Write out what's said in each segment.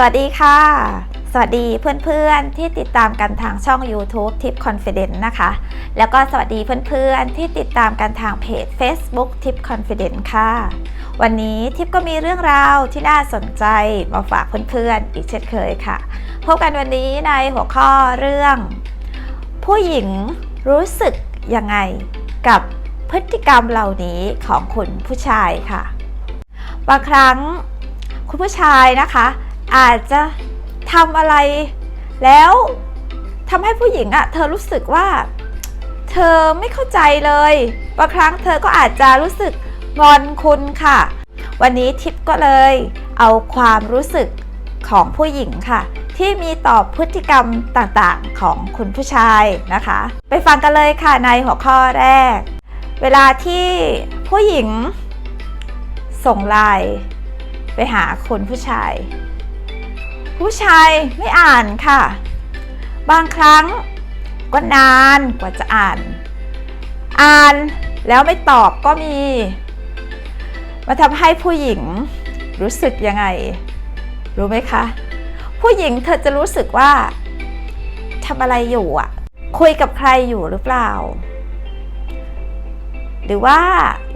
สวัสดีค่ะ สวัสดีเพื่อนๆที่ติดตามกันทางช่อง YouTube Tip Confidence นะคะ แล้วก็สวัสดีเพื่อนๆที่ติดตามกันทางเพจ Facebook Tip Confidence ค่ะ วันนี้ทิปก็มีเรื่องราวที่น่าสนใจมาฝากเพื่อนๆอีกเช่นเคยค่ะ พบกันวันนี้ในหัวข้อเรื่อง ผู้หญิงรู้สึกยังไงกับพฤติกรรมเหล่านี้ของคุณผู้ชายค่ะ บางครั้งคุณผู้ชายนะคะ อาจจะทำอะไร แล้วทำให้ผู้หญิงอะเธอรู้สึกว่า เธอไม่เข้าใจเลยบางครั้งเธอก็อาจจะรู้สึกงอนคุณค่ะ วันนี้ทิปก็เลย เอาความรู้สึกของผู้หญิงค่ะ ที่มีต่อพฤติกรรมต่างๆของคุณผู้ชายนะคะ ไปฟังกันเลยค่ะในหัวข้อแรก เวลาที่ผู้หญิงส่งไลน์ไปหาคุณผู้ชาย ผู้ชายไม่อ่านค่ะ บางครั้งก็นานกว่าจะอ่าน อ่านแล้วไม่ตอบก็มีมาทำให้ผู้หญิงรู้สึกยังไง รู้ไหมคะ ผู้หญิงเธอจะรู้สึกว่าทำอะไรอยู่อะ คุยกับใครอยู่หรือเปล่า หรือว่า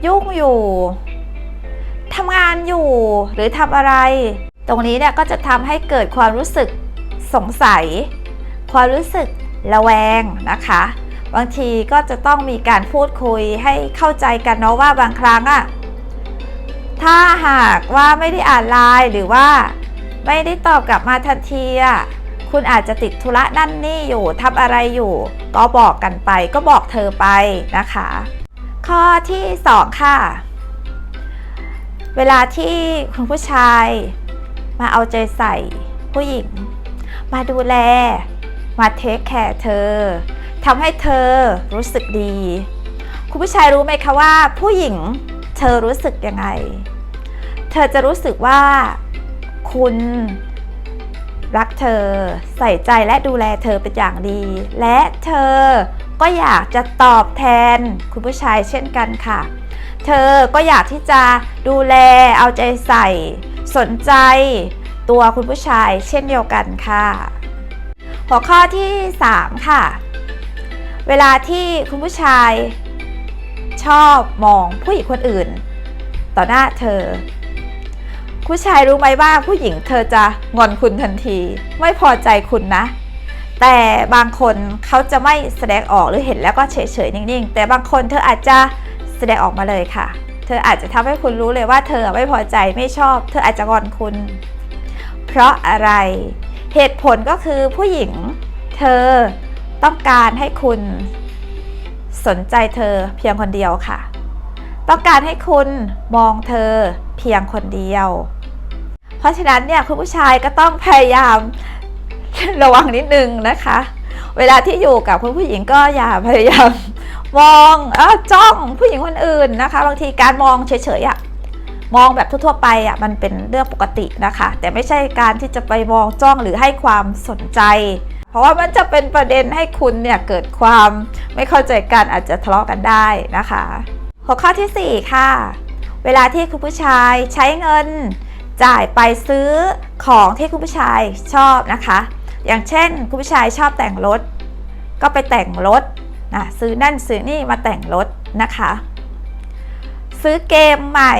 ยุ่งอยู่ทำงานอยู่หรือทำอะไร ตรงนี้เนี่ยก็จะทำให้เกิดความรู้สึกสงสัย ความรู้สึกระแวงนะคะ บางทีก็จะต้องมีการพูดคุยให้เข้าใจกันเนาะว่าบางครั้งอะถ้าหากว่าไม่ได้อ่านไลน์หรือว่าไม่ได้ตอบกลับมาทันทีอะคุณอาจจะติดธุระนั่นนี่อยู่ทำอะไรอยู่ ก็บอกกันไปก็บอกเธอไปนะคะ ข้อที่ 2 ค่ะ เวลาที่คุณผู้ชาย มาเอาใจใส่ผู้หญิง มาดูแล มาเทคแคร์เธอทำให้เธอรู้สึกดี คุณผู้ชายรู้ไหมคะว่า ผู้หญิงเธอรู้สึกยังไง เธอจะรู้สึกว่าคุณรักเธอใส่ใจและดูแลเธอเป็นอย่างดี และเธอก็อยากจะตอบแทนคุณผู้ชายเช่นกันค่ะ เธอก็อยากที่จะดูแลเอาใจใส่ สนใจ ตัวคุณผู้ชายเช่นเดียวกันค่ะ หัวข้อที่ 3 ค่ะ เวลาที่คุณผู้ชายชอบมองผู้หญิงคนอื่น ต่อหน้าเธอ ผู้ชายรู้ไหมว่าผู้หญิงเธอจะงอนคุณทันที ไม่พอใจคุณนะ แต่บางคนเขาจะไม่แสดงออกหรือเห็นแล้วก็เฉยๆนิ่งๆ แต่บางคนเธออาจจะแสดงออกมาเลยค่ะ เธออาจจะทำให้คุณรู้เลยว่าเธอไม่พอใจไม่ชอบ เธออาจจะงอนคุณ เพราะอะไร เหตุผลก็คือผู้หญิง เธอต้องการให้คุณสนใจเธอเพียงคนเดียวค่ะ ต้องการให้คุณมองเธอเพียงคนเดียว เพราะฉะนั้นเนี่ยคุณผู้ชายก็ต้องพยายามระวังนิดนึงนะคะ เวลาที่อยู่กับคุณผู้หญิงก็อย่าพยายามมองอจ้องผู้หญิงคนอื่นนะคะ บางทีการมองเฉยๆอะ มองแบบทั่วๆไปอะมันเป็นเรื่องปกตินะคะ แต่ไม่ใช่การที่จะไปมองจ้องหรือให้ความสนใจ เพราะว่ามันจะเป็นประเด็นให้คุณเนี่ยเกิดความไม่เข้าใจกันอาจจะทะเลาะกันได้นะคะหัวข้อทีสี่4 ค่ะ เวลาที่คุณผู้ชายใช้เงินจ่ายไปซื้อของที่คุณผู้ชายชอบนะคะ อย่างเช่นคุณผู้ชายชอบแต่งรถ ก็ไปแต่งรถนะซื้อนั่นซื้อนี่มาแต่งรถนะคะ ซื้อเกมใหม่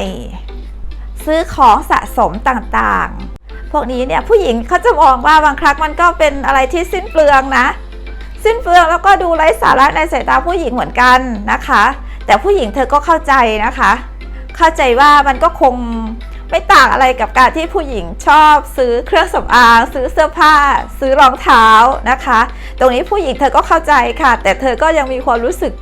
ซื้อของสะสมต่างๆ พวกนี้เนี่ยผู้หญิงเขาจะมองว่าบางครั้งมันก็เป็นอะไรที่สิ้นเปลืองนะ สิ้นเปลืองแล้วก็ดูไร้สาระในสายตาผู้หญิงเหมือนกันนะคะ แต่ผู้หญิงเธอก็เข้าใจนะคะ เข้าใจว่ามันก็คงไม่ต่างอะไรกับการที่ผู้หญิงชอบซื้อเครื่องสำอาง ซื้อเสื้อผ้า ซื้อรองเท้านะคะ ตรงนี้ผู้หญิงเธอก็เข้าใจค่ะ แต่เธอก็ยังมีความรู้สึก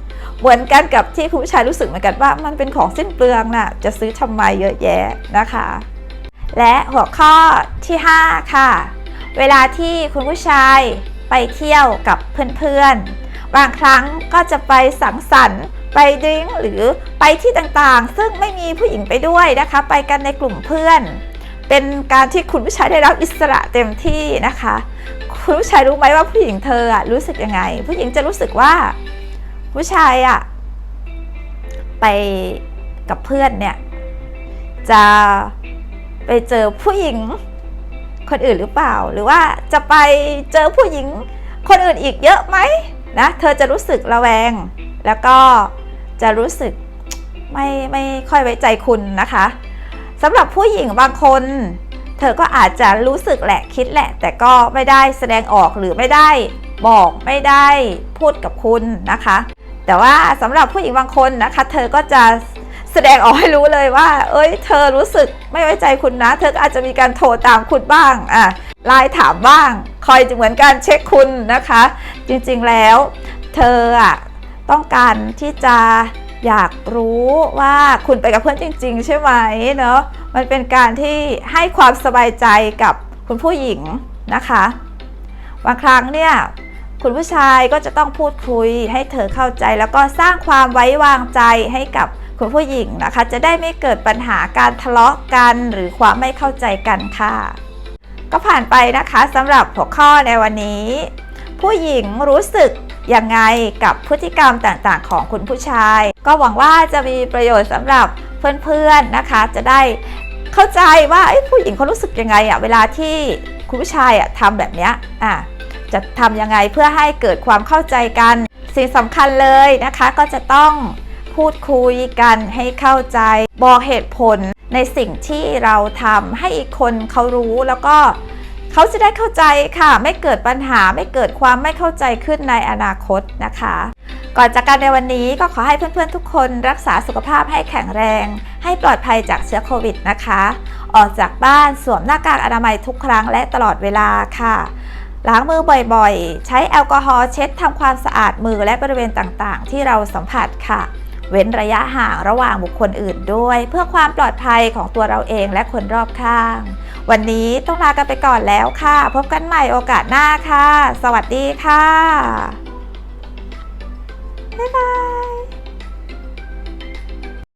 เหมือนกันกับที่คุณผู้ชายรู้สึกเหมือนกันว่ามันเป็นของสิ้นเปลืองน่ะจะซื้อทำไมเยอะแยะนะคะ และหัวข้อที่ 5 ค่ะ เวลาที่คุณผู้ชายไปเที่ยวกับเพื่อนๆ บางครั้งก็จะไปสังสรรค์ไปดิ้งหรือไปที่ต่างๆ ซึ่งไม่มีผู้หญิงไปด้วยนะคะ ไปกันในกลุ่มเพื่อน เป็นการที่คุณผู้ชายได้รับอิสระเต็มที่นะคะ คุณผู้ชายรู้ไหมว่าผู้หญิงเธอรู้สึกยังไง ผู้หญิงจะรู้สึกว่า ผู้ชายอะไปกับเพื่อนเนี่ย จะไปเจอผู้หญิงคนอื่นหรือเปล่า หรือว่าจะไปเจอผู้หญิงคนอื่นอีกเยอะไหมนะเธอจะรู้สึกระแวง แล้วก็จะรู้สึกไม่ไม่ค่อยไว้ใจคุณนะคะสำหรับผู้หญิงบางคน เธอก็อาจจะรู้สึกแหละคิดแหละ แต่ก็ไม่ได้แสดงออกหรือไม่ได้บอกไม่ได้พูดกับคุณนะคะ แต่ว่าสำหรับผู้หญิงบางคนนะคะ เธอก็จะแสดงออกให้รู้เลยว่า เอ้ย เธอรู้สึกไม่ไว้ใจคุณนะ เธออาจจะมีการโทรตามคุณบ้างอะไลน์ถามบ้าง คอยเหมือนการเช็คคุณนะคะ จริงๆแล้ว เธออะต้องการที่จะอยากรู้ว่าคุณไปกับเพื่อนจริง ๆ ใช่ไหมเนาะมันเป็นการที่ให้ความสบายใจกับคุณผู้หญิงนะคะ บางครั้งเนี่ย คุณผู้ชายก็จะต้องพูดคุยให้เธอเข้าใจ แล้วก็สร้างความไว้วางใจให้กับคุณผู้หญิงนะคะ จะได้ไม่เกิดปัญหาการทะเลาะกันหรือความไม่เข้าใจกันค่ะ ก็ผ่านไปนะคะสำหรับหัวข้อในวันนี้ ผู้หญิงรู้สึกยังไงกับพฤติกรรมต่างๆ ของคุณผู้ชาย ก็หวังว่าจะมีประโยชน์สำหรับเพื่อนๆนะคะ จะได้เข้าใจว่าผู้หญิงเขารู้สึกยังไงอะเวลาที่คุณผู้ชายอะทำแบบเนี้ยอะ จะทำยังไงเพื่อให้เกิดความเข้าใจกัน สิ่งสำคัญเลยนะคะก็จะต้องพูดคุยกันให้เข้าใจ บอกเหตุผลในสิ่งที่เราทำให้อีกคนเขารู้แล้วก็เขาจะได้เข้าใจค่ะ ไม่เกิดปัญหาไม่เกิดความไม่เข้าใจขึ้นในอนาคตนะคะ ก่อนจากกันในวันนี้ก็ขอให้เพื่อนๆทุกคนรักษาสุขภาพให้แข็งแรง ให้ปลอดภัยจากเชื้อโควิดนะคะ ออกจากบ้านสวมหน้ากากอนามัยทุกครั้งและตลอดเวลาค่ะ ล้างมือบ่อยๆ ใช้แอลกอฮอล์เช็ดทำความสะอาดมือและบริเวณต่างๆ ที่เราสัมผัสค่ะ เว้นระยะห่างระหว่างบุคคลอื่นด้วย เพื่อความปลอดภัยของตัวเราเองและคนรอบข้าง วันนี้ต้องลากันไปก่อนแล้วค่ะ พบกันใหม่โอกาสหน้าค่ะ สวัสดีค่ะ บ๊ายบาย